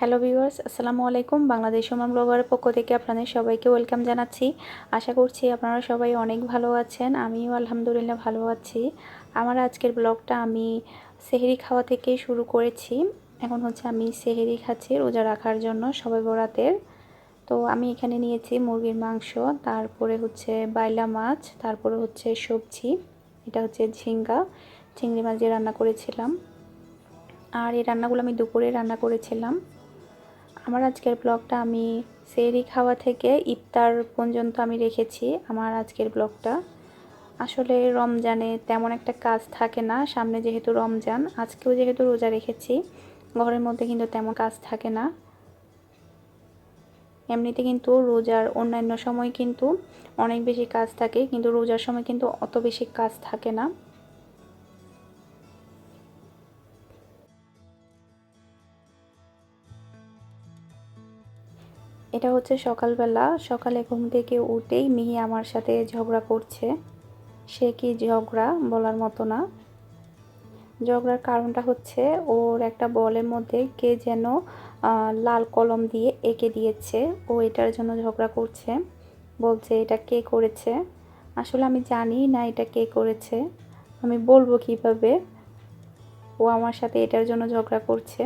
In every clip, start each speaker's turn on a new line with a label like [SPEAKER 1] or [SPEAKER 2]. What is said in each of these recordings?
[SPEAKER 1] Hello viewers, আসসালামু আলাইকুম। Bangladesh Oman ব্লগারের পক্ষ থেকে আপনাদের সবাইকে ওয়েলকাম জানাচ্ছি। আশা করছি আপনারা সবাই অনেক ভালো আছেন, আমিও আলহামদুলিল্লাহ ভালো আছি। আমার আজকের ব্লগটা আমি সেহেরি খাওয়া থেকে শুরু করেছি। এখন হচ্ছে আমি সেহেরি খাচ্ছি রোজা রাখার জন্য সবাই বরাতের। তো আমি এখানে নিয়েছি মুরগির মাংস, তারপরে হচ্ছে বাইলা মাছ, তারপরে হচ্ছে সবজি, এটা হচ্ছে ঝিঙ্গা। চিংড়ি মাছ দিয়ে রান্না করেছিলাম। আর এই রান্নাগুলো আমি দুপুরে রান্না করেছিলাম। আমার আজকের ব্লগটা আমি সেরি খাওয়া থেকে ইফতার পর্যন্ত আমি রেখেছি, আমার আজকের ব্লগটা আসলে রমজানে তেমন একটা কাজ থাকে না, সামনে যেহেতু রমজান, আজকেও যেহেতু রোজা রেখেছি, ঘরের মধ্যে কিন্তু তেমন কাজ থাকে না। এমনিতে কিন্তু রোজার অন্যান্য সময় কিন্তু অনেক বেশি কাজ থাকে, কিন্তু রোজার সময় কিন্তু অত বেশি কাজ থাকে না। এটা হচ্ছে সকালবেলা, সকালে ঘুম থেকে উঠেই মিহি আমার সাথে ঝগড়া করছে। সে কি ঝগড়া বলার মতো না। ঝগড়ার কারণটা হচ্ছে ওর একটা বলের মধ্যে কে যেন লাল কলম দিয়ে এঁকে দিয়েছে। ও এটার জন্য ঝগড়া করছে। বলছে, এটা কে করেছে? আসলে আমি জানি না এটা কে করেছে। আমি বলব কীভাবে? ও আমার সাথে এটার জন্য ঝগড়া করছে।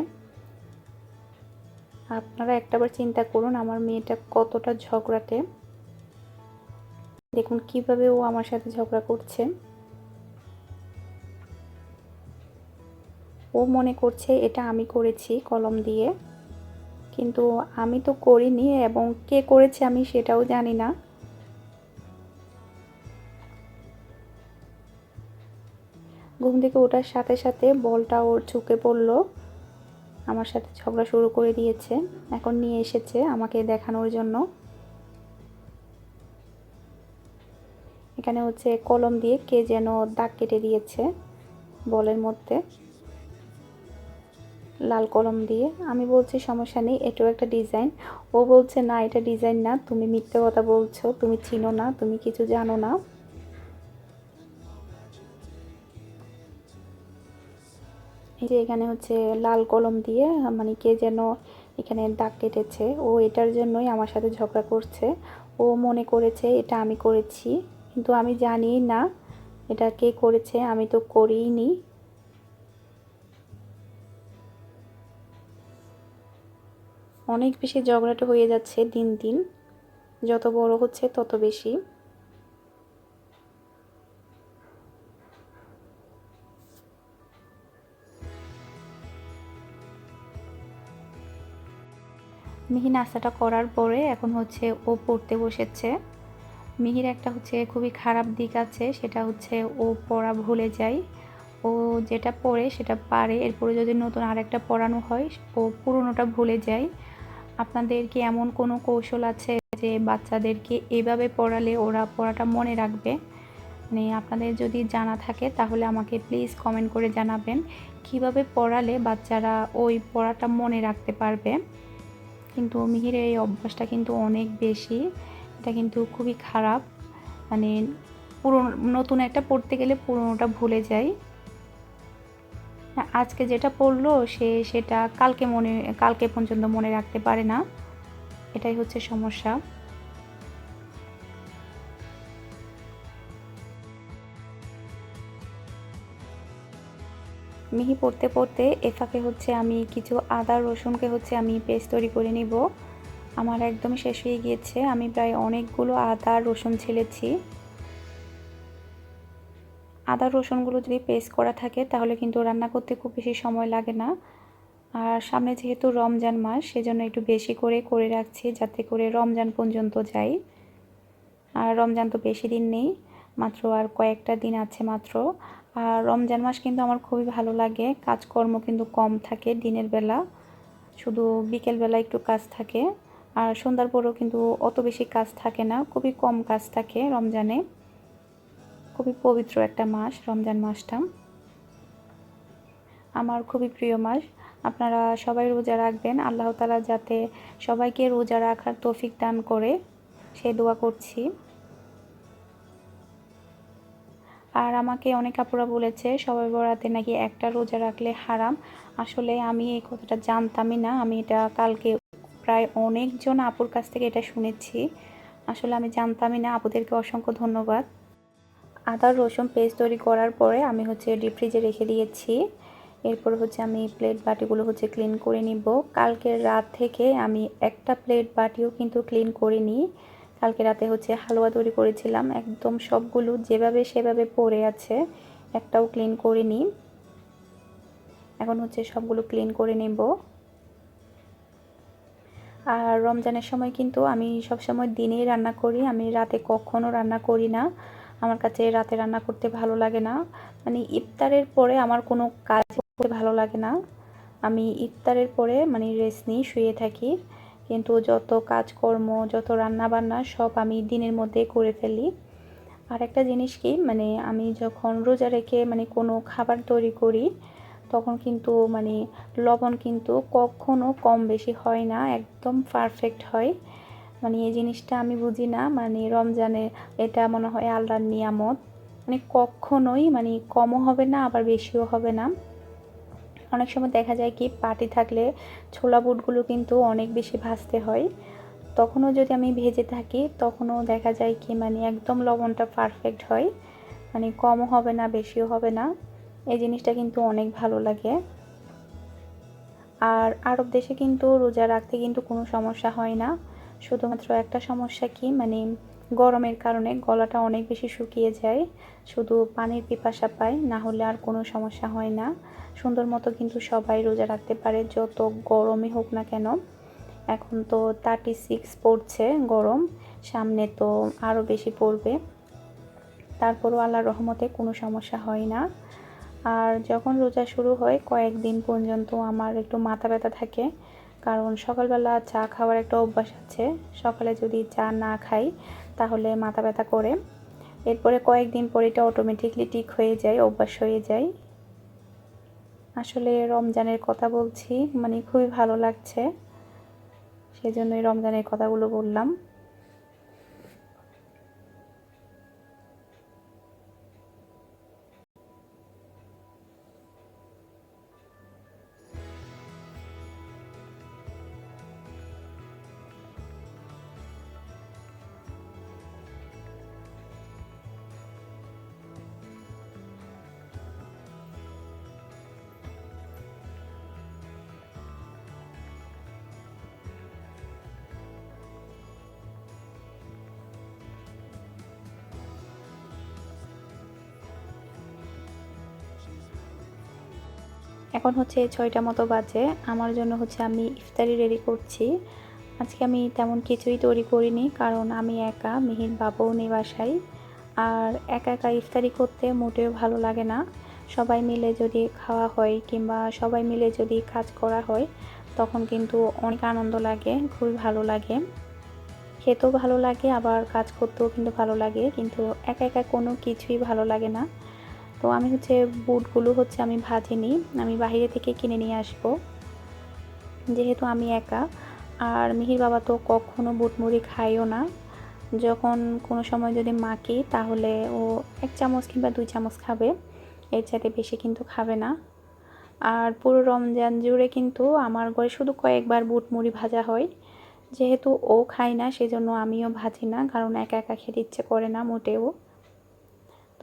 [SPEAKER 1] আপনারা একটাবার চিন্তা করুন, আমার মেয়েটা কতটা ঝগড়াটে। দেখুন কীভাবে ও আমার সাথে ঝগড়া করছে। ও মনে করছে, এটা আমি করেছি কলম দিয়ে। কিন্তু আমি তো করিনি এবং কে করেছে আমি সেটাও জানি না। ঘুম থেকে ওঠার সাথে সাথে বলটা ওর চুকে পড়ল। আমার সাথে ঝগড়া শুরু করে দিয়েছে। এখন নিয়ে এসেছে আমাকে দেখানোর জন্য। এখানে হচ্ছে কলম দিয়ে কে যেন দাগ কেটে দিয়েছে বলের মধ্যে। লাল কলম দিয়ে। আমি বলছি, সমস্যা নেই, এটাও একটা ডিজাইন। ও বলছে, না, এটা ডিজাইন না, তুমি মিথ্যে কথা বলছো, তুমি চিনো না, তুমি কিছু জানো না। যে এখানে হচ্ছে লাল কলম দিয়ে মানে কে যেন এখানে দাগ কেটেছে, ও এটার জন্যই আমার সাথে ঝগড়া করছে। ও মনে করেছে, এটা আমি করেছি। কিন্তু আমি জানি না এটা কে করেছে, আমি তো করিনি অনেক বেশি ঝগড়াটা হয়ে যাচ্ছে দিন দিন। যত বড় হচ্ছে তত বেশি। মিহি নাস্তাটা করার পরে এখন হচ্ছে ও পড়তে বসেছে। মিহির একটা হচ্ছে খুবই খারাপ দিক আছে, সেটা হচ্ছে ও পড়া ভুলে যায়। ও যেটা পড়ে সেটা পারে, এরপরে যদি নতুন আরেকটা পড়ানো হয়, ও পুরনোটা ভুলে যায়। আপনাদের কি এমন কোনো কৌশল আছে যে বাচ্চাদেরকে এভাবে পড়ালে ওরা পড়াটা মনে রাখবে? মানে আপনাদের যদি জানা থাকে, তাহলে আমাকে প্লিজ কমেন্ট করে জানাবেন। কীভাবে পড়ালে বাচ্চারা ওই পড়াটা মনে রাখতে পারবে? কিন্তু মিহির এই অভ্যাসটা কিন্তু অনেক বেশি। এটা কিন্তু খুবই খারাপ। মানে পুরনো, নতুন একটা পড়তে গেলে পুরনোটা ভুলে যাই। আজকে যেটা পড়ল সে সেটা কালকে মনে, কালকে পর্যন্ত মনে রাখতে পারে না। এটাই হচ্ছে সমস্যা। মিহি পড়তে পড়তে এফাকে হচ্ছে আমি কিছু আদা, রসুনকে হচ্ছে আমি পেস্ট তৈরি করে নিব। আমার একদমই শেষ হয়ে গিয়েছে। আমি প্রায় অনেকগুলো আদা, রসুন ছেলেছি। আদা, রসুনগুলো যদি পেস্ট করা থাকে তাহলে কিন্তু রান্না করতে খুব বেশি সময় লাগে না। আর সামনে যেহেতু রমজান মাস, সেজন্য একটু বেশি করে করে রাখছি যাতে করে রমজান পর্যন্ত যাই। আর রমজান তো বেশি দিন নেই, মাত্র আর কয়েকটা দিন আছে মাত্র। আর রমজান মাস কিন্তু আমার খুবই ভালো লাগে। কাজকর্ম কিন্তু কম থাকে দিনের বেলা। শুধু বিকেলবেলা একটু কাজ থাকে। আর সন্ধ্যার পরেও কিন্তু অত বেশি কাজ থাকে না। খুবই কম কাজ থাকে রমজানে। খুবই পবিত্র একটা মাস রমজান মাসটা। আমার খুবই প্রিয় মাস। আপনারা সবাই রোজা রাখবেন। আল্লাহ তালা যাতে সবাইকে রোজা রাখার তৌফিক দান করে। সে দোয়া করছি। আর আমাকে অনেক আপুরা বলেছে, সবাই বরাতে নাকি একটা রোজা রাখলে হারাম। আসলে আমি এই কথাটা জানতামই না, আমি এটা কালকে প্রায় অনেকজন আপুর কাছ থেকে এটা শুনেছি। আসলে আমি জানতামই না, আপুদেরকে অসংখ্য ধন্যবাদ। আদা, রসুন পেস্ট তৈরি করার পরে আমি হচ্ছে ডিপ ফ্রিজে রেখে দিয়েছি। এরপর হচ্ছে আমি প্লেট বাটিগুলো হচ্ছে ক্লিন করে নিব। কালকের রাত থেকে আমি একটা প্লেট বাটিও কিন্তু ক্লিন করিনি। কালকে রাতে হচ্ছে হালুয়া তৈরি করেছিলাম। একদম সবগুলো যেভাবে সেভাবে পড়ে আছে, একটাও ক্লিন করিনি। এখন হচ্ছে সবগুলো ক্লিন করে নেব। আর রমজানের সময় কিন্তু আমি সবসময় দিনেই রান্না করি। আমি রাতে কখনও রান্না করি না। আমার কাছে রাতে রান্না করতে ভালো লাগে না। মানে ইফতারের পরে আমার কোনো কাজ করতে ভালো লাগে না। আমি ইফতারের পরে মানে রেস্ট নিয়ে শুয়ে থাকি। কিন্তু যত কাজকর্ম, যত রান্না বান্না সব আমি দিনের মধ্যে করে ফেলি। আর একটা জিনিস কি মানে আমি যখন রোজা রেখে মানে কোনো খাবার তৈরি করি, তখন কিন্তু মানে লবণ কিন্তু কখনো কম বেশি হয় না, একদম পারফেক্ট হয়। মানে এই জিনিসটা আমি বুঝি না মানে রমজানে এটা মনে হয় আল্লাহর নিয়ামত। মানে কখনোই মানে কমও হবে না, আবার বেশিও হবে না। অনেক সময় দেখা যায় কি, পাটি থাকলে ছোলা বুটগুলো কিন্তু অনেক বেশি ভাজতে হয়। তখনও যদি আমি ভেজে থাকি, তখনও দেখা যায় কি মানে একদম লবণটা পারফেক্ট হয়। মানে কমও হবে না, বেশিও হবে না। এই জিনিসটা কিন্তু অনেক ভালো লাগে। আর আরব দেশে কিন্তু রোজা রাখতে কিন্তু কোনো সমস্যা হয় না। শুধুমাত্র একটা সমস্যা কি মানে গরমের কারণে গলাটা অনেক বেশি শুকিয়ে যায়। শুধু পানির পিপাসা পায়, না হলে আর কোনো সমস্যা হয় না। সুন্দর মতো কিন্তু সবাই রোজা রাখতে পারে, যত গরমই হোক না কেন। এখন তো থার্টি সিক্স পড়ছে গরম, সামনে তো আরও বেশি পড়বে। তারপরও আল্লাহর রহমতে কোনো সমস্যা হয় না। আর যখন রোজা শুরু হয়, কয়েকদিন পর্যন্ত আমার একটু মাথা ব্যথা থাকে। কারণ সকালবেলা চা খাওয়ার একটা অভ্যাস আছে। সকালে যদি চা না খাই, তাহলে মাথা ব্যথা করে। এরপরে কয়েকদিন পর এটা অটোমেটিকলি ঠিক হয়ে যায়, অভ্যাস হয়ে যায়। আসলে রমজানের কথা বলছি মানে খুবই ভালো লাগছে। সেজন্যই রমজানের কথাগুলো বললাম। এখন হচ্ছে ছয়টা মতো বাজে। আমার জন্য হচ্ছে আমি ইফতারি রেডি করছি। আজকে আমি তেমন কিছুই তৈরি করিনি, কারণ আমি একা, মিহির বাবাও নেই বাসায়। আর একা একা ইফতারি করতে মোটেও ভালো লাগে না। সবাই মিলে যদি খাওয়া হয় কিংবা সবাই মিলে যদি কাজ করা হয়, তখন কিন্তু অনেক আনন্দ লাগে, খুবই ভালো লাগে। খেতেও ভালো লাগে, আবার কাজ করতেও কিন্তু ভালো লাগে, কিন্তু একা একা কোনো কিছুই ভালো লাগে না। তো আমি হচ্ছে বুটগুলো হচ্ছে আমি ভাজিনি, আমি বাইরে থেকে কিনে নিয়ে আসব। যেহেতু আমি একা, আর মিহির বাবা তো কখনো বুটমুড়ি খাইও না। যখন কোনো সময় যদি মাকি তাহলে ও এক চামচ কিংবা দুই চামচ খাবে, এর চাইতে বেশি কিন্তু খাবে না। আর পুরো রমজান জুড়ে কিন্তু আমার ঘরে শুধু কয়েকবার বুটমুড়ি ভাজা হয়। যেহেতু ও খায় না, সেজন্য আমিও ভাজি না, কারণ একা একা খেতে ইচ্ছে করে না মোটেও।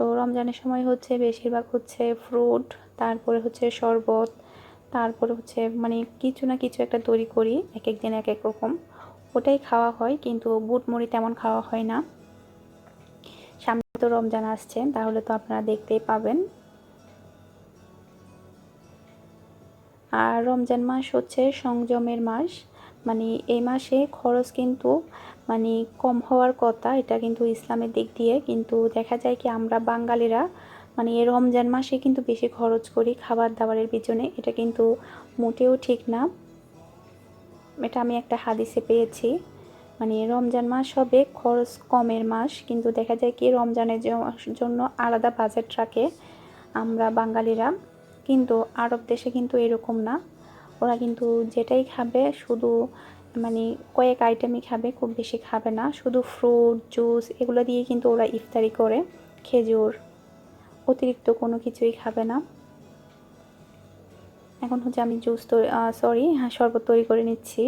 [SPEAKER 1] তো রমজানের সময় হচ্ছে বেশিরভাগ হচ্ছে ফ্রুট তারপরে হচ্ছে শরবত, তারপরে হচ্ছে মানে কিছু না কিছু একটা তৈরি করি এক এক দিন এক এক রকম। ওটাই খাওয়া হয়, কিন্তু বুট মুড়ি তেমন খাওয়া হয় না। সামনে তো রমজান আসছে, তাহলে তো আপনারা দেখতেই পাবেন। আর রমজান মাস হচ্ছে সংযমের মাস মানে এই মাসে খরচ কিন্তু মানে কম হওয়ার কথা, এটা কিন্তু ইসলামের দিক দিয়ে। কিন্তু দেখা যায় কি আমরা বাঙালিরা মানে এই রমজান মাসে কিন্তু বেশি খরচ করি খাবার দাবারের পিছনে, এটা কিন্তু মোটেও ঠিক না। এটা আমি একটা হাদিসে পেয়েছি। মানে রমজান মাস হবে খরচ কমের মাস, কিন্তু দেখা যায় কি রমজানের জন্য আলাদা বাজেট রাখে আমরা বাঙালিরা। কিন্তু আরব দেশে কিন্তু এরকম না। ওরা কিন্তু যেটাই খাবে শুধু মানে কয়েক আইটেমই খাবে, খুব বেশি খাবে না। শুধু ফ্রুট জুস এগুলো দিয়ে কিন্তু ওরা ইফতারি করে, খেজুর, অতিরিক্ত কোনো কিছুই খাবে না। এখন হচ্ছে আমি জুস তৈরি সরি হ্যাঁ শরবত তৈরি করে নিচ্ছি,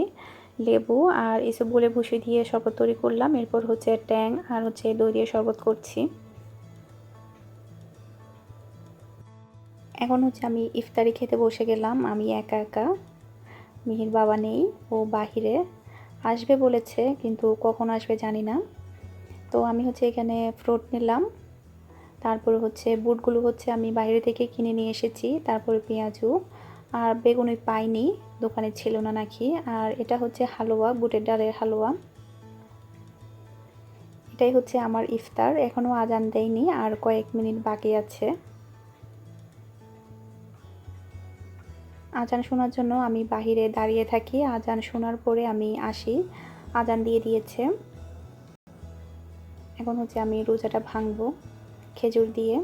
[SPEAKER 1] লেবু আর এসব বলে ভুষি দিয়ে শরবত তৈরি করলাম। এরপর হচ্ছে ট্যাং আর হচ্ছে দই দিয়ে শরবত করছি। এখন হচ্ছে আমি ইফতারি খেতে বসে গেলাম, আমি একা একা। মিহির বাবা নেই, ও বাহিরে আসবে বলেছে, কিন্তু কখন আসবে জানি না। তো আমি হচ্ছে এখানে ফ্রুট নিলাম, তারপরে হচ্ছে বুটগুলো হচ্ছে আমি বাইরে থেকে কিনে নিয়ে এসেছি, তারপরে পেঁয়াজু, আর বেগুন ওই পাইনি, দোকানে ছিল না নাকি, আর এটা হচ্ছে হালুয়া, বুটের ডালের হালুয়া। এটাই হচ্ছে আমার ইফতার এখনও আজান দেয়নি, আর কয়েক মিনিট বাকি আছে। আজান শোনার জন্য আমি বাহিরে দাঁড়িয়ে থাকি। আজান শোনার পরে আমি আসি। আজান দিয়ে দিয়েছে। এখন হচ্ছে আমি রোজাটা ভাঙবো খেজুর দিয়ে।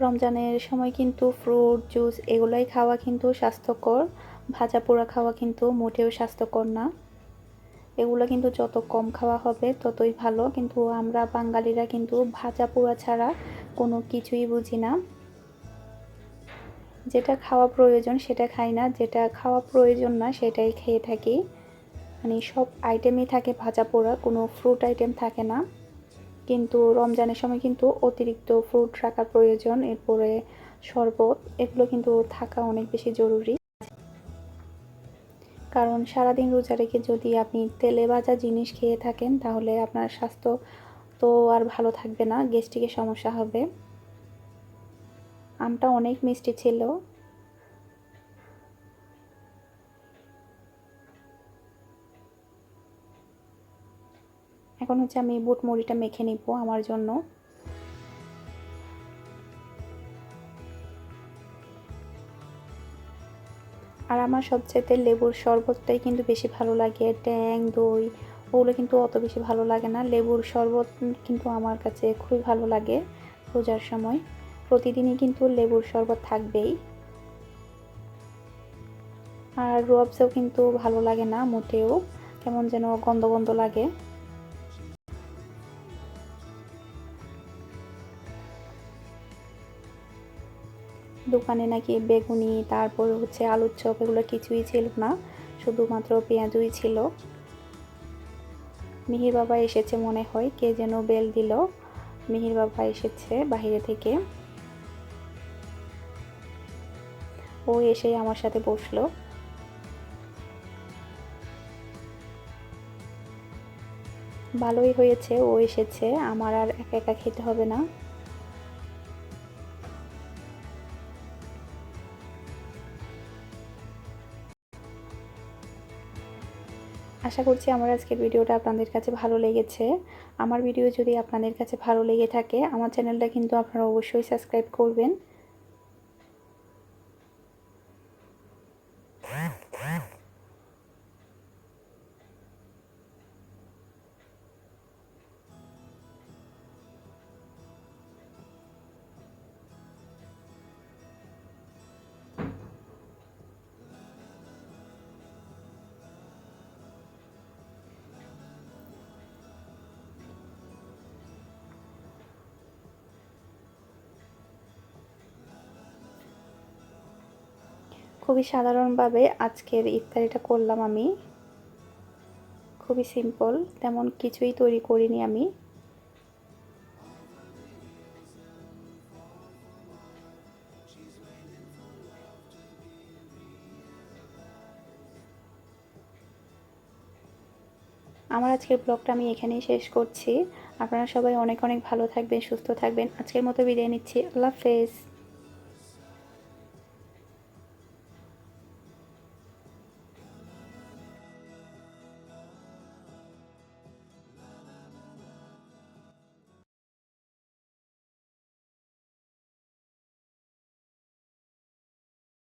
[SPEAKER 1] রমজানের সময় কিন্তু ফ্রুট, জুস এগুলোই খাওয়া কিন্তু স্বাস্থ্যকর। ভাজা পোড়া খাওয়া কিন্তু মোটেও স্বাস্থ্যকর না। এগুলো কিন্তু যত কম খাওয়া হবে ততই ভালো। কিন্তু আমরা বাঙালিরা কিন্তু ভাজা পোড়া ছাড়া কোনো কিছুই বুঝি না। যেটা খাওয়া প্রয়োজন সেটা খাই না, যেটা খাওয়া প্রয়োজন না সেটাই খেয়ে থাকি। মানে সব আইটেমই থাকে ভাজা পোড়া, কোনো ফ্রুট আইটেম থাকে না। কিন্তু রমজানের সময় কিন্তু অতিরিক্ত ফ্রুট রাখা প্রয়োজন, এরপরে শরবত, এগুলো কিন্তু থাকা অনেক বেশি জরুরি। কারণ সারাদিন রোজা রেখে যদি আপনি তেলে ভাজা জিনিস খেয়ে থাকেন, তাহলে আপনার স্বাস্থ্য তো আর ভালো থাকবে না, গ্যাস্ট্রিকের সমস্যা হবে। আমটা অনেক মিষ্টি ছিল। এখন হচ্ছে আমি বুট মুড়িটা মেখে নিব আমার জন্য। আমার সবচেয়ে লেবুর শরবতটাই কিন্তু বেশি ভালো লাগে, ট্যাং, দই, ওগুলো কিন্তু অত বেশি ভালো লাগে না। লেবুর শরবত কিন্তু আমার কাছে খুবই ভালো লাগে রোজার সময়। প্রতিদিনই কিন্তু লেবুর শরবত থাকবেই। আর রোয়াবসেও কিন্তু ভালো লাগে না, মোটেও। কেমন যেন গন্ধ গন্ধ লাগে। দোকানে নাকি বেগুনি, তারপর হচ্ছে আলুর চপ, এগুলো কিছুই ছিল না, শুধুমাত্র পেঁয়াজুই ছিল। মিহির বাবা এসেছে মনে হয়, কে যেন বেল দিল। মিহির বাবা এসেছে বাহিরে থেকে। ও এসে আমার সাথে বসল। ভালোই হয়েছে, ও এসেছে। আমার আর একা একা খেতে হবে না। আশা করছি আমার আজকের ভিডিওটা আপনাদের কাছে ভালো লেগেছে। আমার ভিডিও যদি আপনাদের কাছে ভালো লেগে থাকে, আমার চ্যানেলটা কিন্তু আপনারা অবশ্যই সাবস্ক্রাইব করবেন। খুবই সাধারণভাবে আজকের ইফতারিটা করলাম আমি। খুবই সিম্পল তেমন কিছুই তৈরি করিনি আমি। আমার আজকের ব্লগটা আমি এখানেই শেষ করছি। আপনারা সবাই অনেক অনেক ভালো থাকবেন, সুস্থ থাকবেন। আজকের মতো বিদায় নিচ্ছি। আল্লাহ হাফেজ।